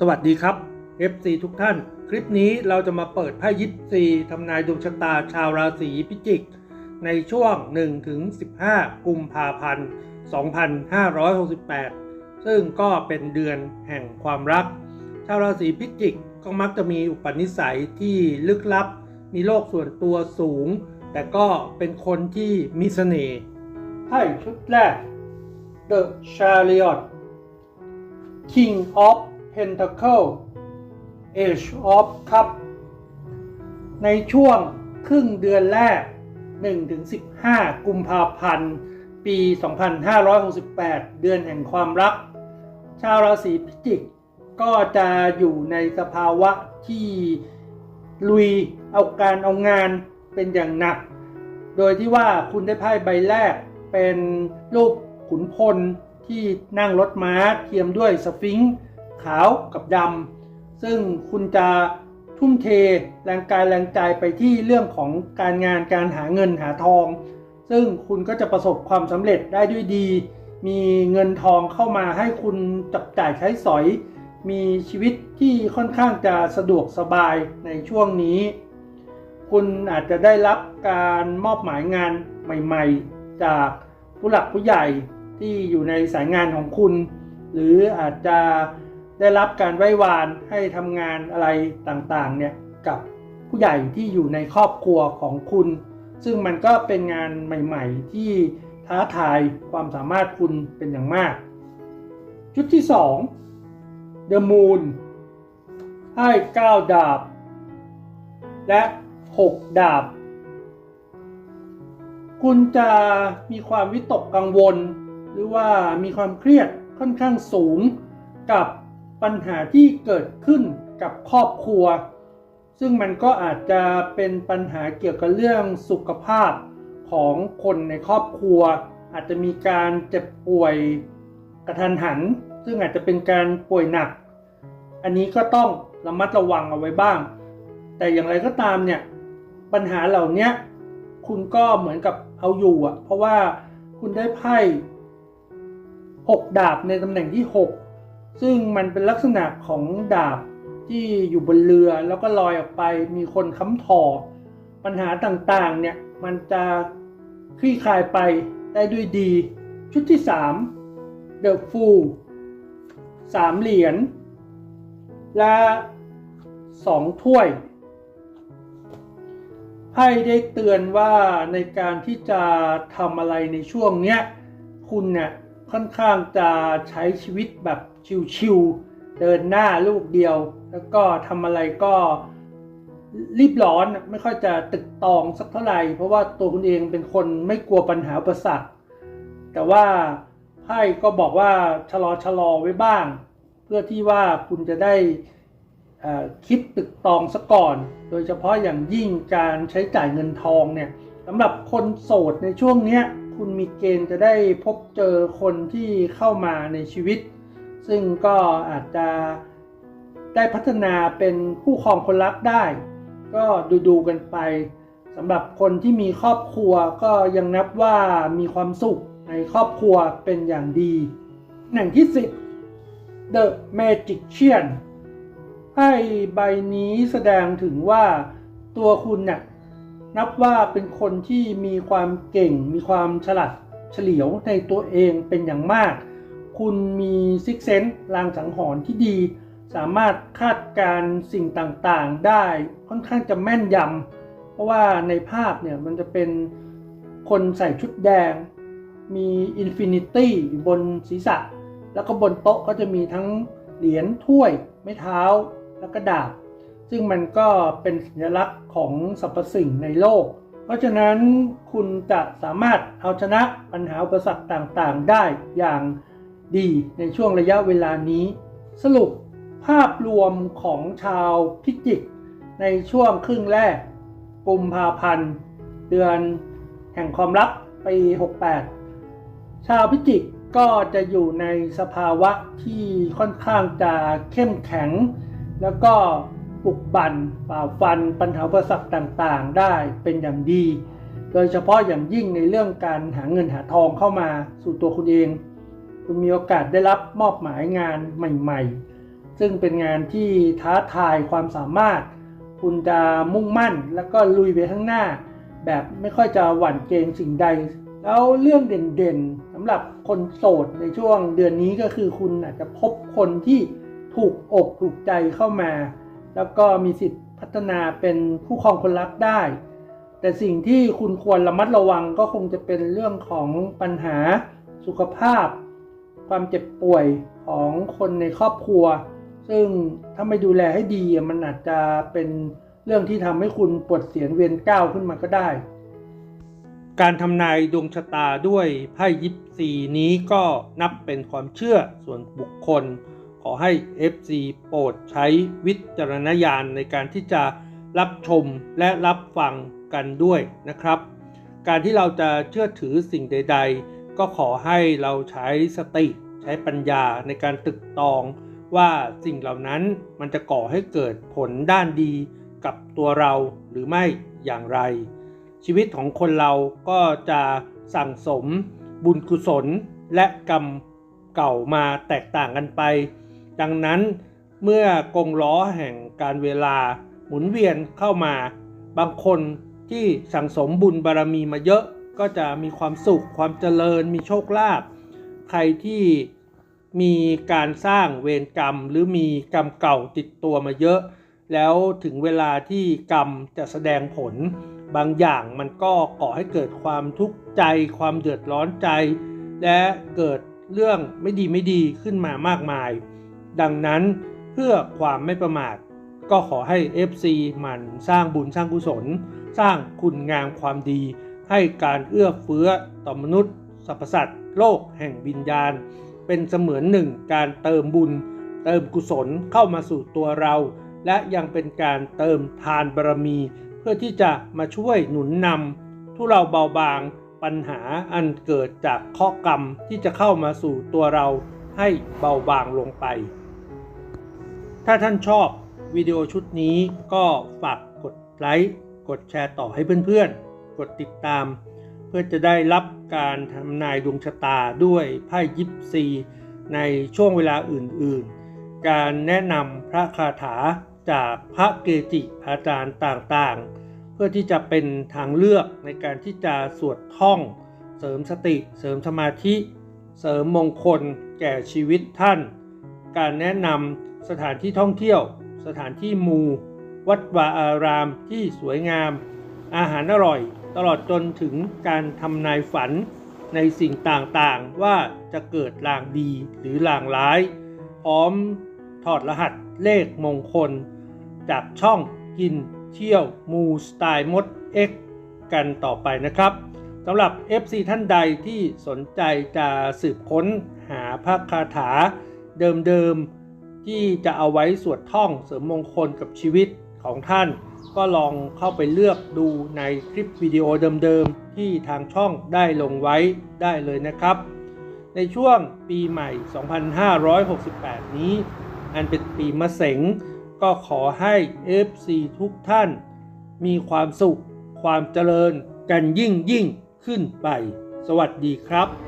สวัสดีครับ FC ทุกท่าน คลิปนี้เราจะมาเปิดไพ่ยิปซีทำนายดวงชะตาชาวราศีพิจิก ในช่วง 1-15 กุมภาพันธ์ 2568 ซึ่งก็เป็นเดือนแห่งความรัก ชาวราศีพิจิกก็มักจะมีอุปนิสัยที่ลึกลับ มีโลกส่วนตัวสูง แต่ก็เป็นคนที่มีเสน่ห์ไพ่ชุดแรก The Chariot King of Pentacle Age of Cup ในช่วงครึ่งเดือนแรก 1-15 กุมภาพันธ์ ปี 2568 เดือนแห่งความรัก ชาวราศีพิจิกก็จะอยู่ในสภาวะที่ลุยเอาการเอางานเป็นอย่างหนัก โดยที่ว่าคุณได้ไพ่ใบแรกเป็นรูปขุนพลที่นั่งรถม้าเทียมด้วยสฟิงค์ ขาวกับดำซึ่งคุณจะทุ่มเทแรงกายแรงใจไปที่เรื่องของการงานการหาเงินหาทอง ซึ่งคุณก็จะประสบความสำเร็จได้ด้วยดี มีเงินทองเข้ามาให้คุณจับจ่ายใช้สอย มีชีวิตที่ค่อนข้างจะสะดวกสบายในช่วงนี้ คุณอาจจะได้รับการมอบหมายงานใหม่ๆ จากผู้หลักผู้ใหญ่ที่อยู่ในสายงานของคุณ หรืออาจจะ ได้รับการไว้วานให้ทำงานอะไรต่างๆเนี่ยกับผู้ใหญ่ที่อยู่ในครอบครัวของคุณ ซึ่งมันก็เป็นงานใหม่ ๆ ที่ท้าทายความสามารถคุณเป็นอย่างมาก ชุดที่ 2 The Moon ให้9ดาบ และ 6 ดาบ คุณจะมีความวิตกกังวล หรือว่ามีความเครียดค่อนข้างสูงกับ ปัญหาที่เกิดขึ้นกับครอบครัว ซึ่งมันก็อาจจะเป็นปัญหาเกี่ยวกับเรื่องสุขภาพของคนในครอบครัว อาจจะมีการเจ็บป่วยกระทันหัน ซึ่งอาจจะเป็นการป่วยหนัก อันนี้ก็ต้องระมัดระวังเอาไว้บ้าง แต่อย่างไรก็ตามเนี่ยปัญหาเหล่านี้คุณก็เหมือนกับเอาอยู่อะเพราะว่าคุณได้ไพ่หกดาบในตำแหน่งที่ 6 ซึ่งมันเป็นลักษณะของดาบที่อยู่บนเรือแล้วก็ลอยออกไปมีคนค้ำถอปัญหาต่างๆเนี่ยมันจะคลี่คลายไปได้ด้วยดี ชุดที่ 3 The Fool สามเหรียญและสองถ้วยไพ่ได้เตือนว่าในการที่จะทำอะไรในช่วงเนี้ย คุณเนี่ยค่อนข้างจะใช้ชีวิตแบบชิวๆเดินหน้าลูกเดียว แล้วก็ทำอะไรก็รีบร้อนไม่ค่อยจะตึกตองสักเท่าไหร่ เพราะว่าตัวคุณเองเป็นคนไม่กลัวปัญหาอุปสรรคแต่ว่าไพ่ก็บอกว่าชะลอชะลอไว้บ้าง เพื่อที่ว่าคุณจะได้คิดตึกตองซะก่อน โดยเฉพาะอย่างยิ่งการใช้จ่ายเงินทองเนี่ยสำหรับคนโสดในช่วงนี้คุณมีเกณฑ์จะได้พบเจอคนที่เข้ามาในชีวิต ซึ่งก็อาจจะได้พัฒนาเป็นคู่ครองคนรักได้ ก็ดูดูๆกันไปสำหรับคนที่มีครอบครัวก็ยังนับว่ามีความสุขในครอบครัวเป็นอย่างดีหนังที่ 10 The Magician ไพ่ใบนี้แสดงถึงว่าตัวคุณเนี่ยนับว่าเป็นคนที่มีความเก่ง มีความฉลาดเฉลียวในตัวเองเป็นอย่างมาก คุณมีซิกเซนต์ลางสังหรณ์ที่ดี สามารถคาดการ์สิ่งต่างๆได้ค่อนข้างจะแม่นยำเพราะว่าในภาพเนี่ยมันจะเป็นคนใส่ชุดแดง มีอินฟินิตี้อยู่บนศีรษะ แล้วก็บนโต๊ะก็จะมีทั้งเหรียญถ้วยไม้เท้าแล้วก็ดาบ ซึ่งมันก็เป็นสัญลักษณ์ของสรรพสิ่งในโลก เพราะฉะนั้นคุณจะสามารถเอาชนะปัญหาอุปสรรคต่างๆ ได้อย่าง ดีในช่วงระยะเวลานี้ สรุปภาพรวมของชาวพิจิก ในช่วงครึ่งแรกกุมภาพันธ์ เดือนแห่งความรักปี 68 ชาวพิจิกก็จะอยู่ในสภาวะที่ค่อนข้างจะเข้มแข็ง แล้วก็ปลุกบันฝ่าฟันปัญหาอุปสรรคต่างๆ ได้เป็นอย่างดี โดยเฉพาะอย่างยิ่งในเรื่องการหาเงินหาทองเข้ามาสู่ตัวคุณเอง คุณมีโอกาสได้รับมอบหมายงานใหม่ ๆ ซึ่งเป็นงานที่ท้าทายความสามารถ คุณจะมุ่งมั่นแล้วก็ลุยไปข้างหน้า แบบไม่ค่อยจะหวั่นเกรงสิ่งใด แล้วเรื่องเด่นๆสำหรับคนโสดในช่วงเดือนนี้ก็คือคุณอาจจะพบคนที่ถูกอกถูกใจเข้ามา แล้วก็มีสิทธิ์พัฒนาเป็นคู่ครองคนรักได้ แต่สิ่งที่คุณควรระมัดระวังก็คงจะเป็นเรื่องของปัญหาสุขภาพ ความเจ็บป่วยของคนในครอบครัว ซึ่งถ้าไม่ดูแลให้ดีมันอาจจะเป็นเรื่องที่ทำให้คุณปวดเสียนเวียนก้าวขึ้นมาก็ได้ การทำนายดวงชะตาด้วยไพ่ยิปซีนี้ก็นับเป็นความเชื่อส่วนบุคคล ขอให้ FC โปรดใช้วิจารณญาณในการที่จะรับชมและรับฟังกันด้วยนะครับ การที่เราจะเชื่อถือสิ่งใด ๆ ก็ขอให้เราใช้สติใช้ปัญญาในการตึกตองว่าสิ่งเหล่านั้นมันจะก่อให้เกิดผลด้านดีกับตัวเราหรือไม่อย่างไร ชีวิตของคนเราก็จะสั่งสมบุญกุศลและกรรมเก่ามาแตกต่างกันไป ดังนั้นเมื่อกงล้อแห่งการเวลาหมุนเวียนเข้ามา บางคนที่สั่งสมบุญบารมีมาเยอะ ก็จะมีความสุข ความเจริญ มีโชคลาภใครที่มีการสร้างเวรกรรม หรือมีกรรมเก่าติดตัวมาเยอะ แล้วถึงเวลาที่กรรมจะแสดงผล บางอย่างมันก็ก่อให้เกิดความทุกข์ใจ ความเดือดร้อนใจ และเกิดเรื่องไม่ดีไม่ดีขึ้นมามากมาย ดังนั้นเพื่อความไม่ประมาทก็ขอให้ FC หมันสร้างบุญสร้างกุศล สร้างคุณงามความดี ให้การเอื้อเฟื้อต่อมนุษย์สรรพสัตว์โลกแห่งวิญญาณ เป็นเสมือนหนึ่งการเติมบุญ เติมกุศลเข้ามาสู่ตัวเรา และยังเป็นการเติมทานบารมี เพื่อที่จะมาช่วยหนุนนำทุเราเบาบางปัญหาอันเกิดจากข้อกรรมที่จะเข้ามาสู่ตัวเราให้เบาบางลงไป ถ้าท่านชอบวิดีโอชุดนี้ก็ฝากกดไลค์ กดแชร์ต่อให้เพื่อนๆ กดติดตาม เพื่อจะได้รับการทำนายดวงชะตาด้วยไพ่ยิปซีในช่วงเวลาอื่นๆ การแนะนำพระคาถาจากพระเกจิอาจารย์ต่างๆ เพื่อที่จะเป็นทางเลือกในการที่จะสวดท่อง เสริมสติ เสริมสมาธิ เสริมมงคลแก่ชีวิตท่าน การแนะนำสถานที่ท่องเที่ยว สถานที่มู วัดวาอารามที่สวยงาม อาหารอร่อย ตลอดจนถึงการทำนายฝันในสิ่งต่างๆ ว่าจะเกิดลางดีหรือลางร้าย พร้อมถอดรหัสเลขมงคล จากช่องกินเที่ยวมูสไตล์มด X กันต่อไปนะครับสำหรับ FC ท่านใดที่สนใจจะสืบค้นหาพระคาถาเดิมๆ ที่จะเอาไว้สวดท่องเสริมมงคลกับชีวิตของท่าน ก็ลองเข้าไปเลือกดูในคลิปวิดีโอเดิมๆ ที่ทางช่องได้ลงไว้ได้เลยนะครับ ในช่วงปีใหม่ 2568 นี้ อันเป็นปีมะเสงก็ขอให้ FC ทุกท่าน มีความสุข ความเจริญกันยิ่งยิ่งขึ้นไป สวัสดีครับ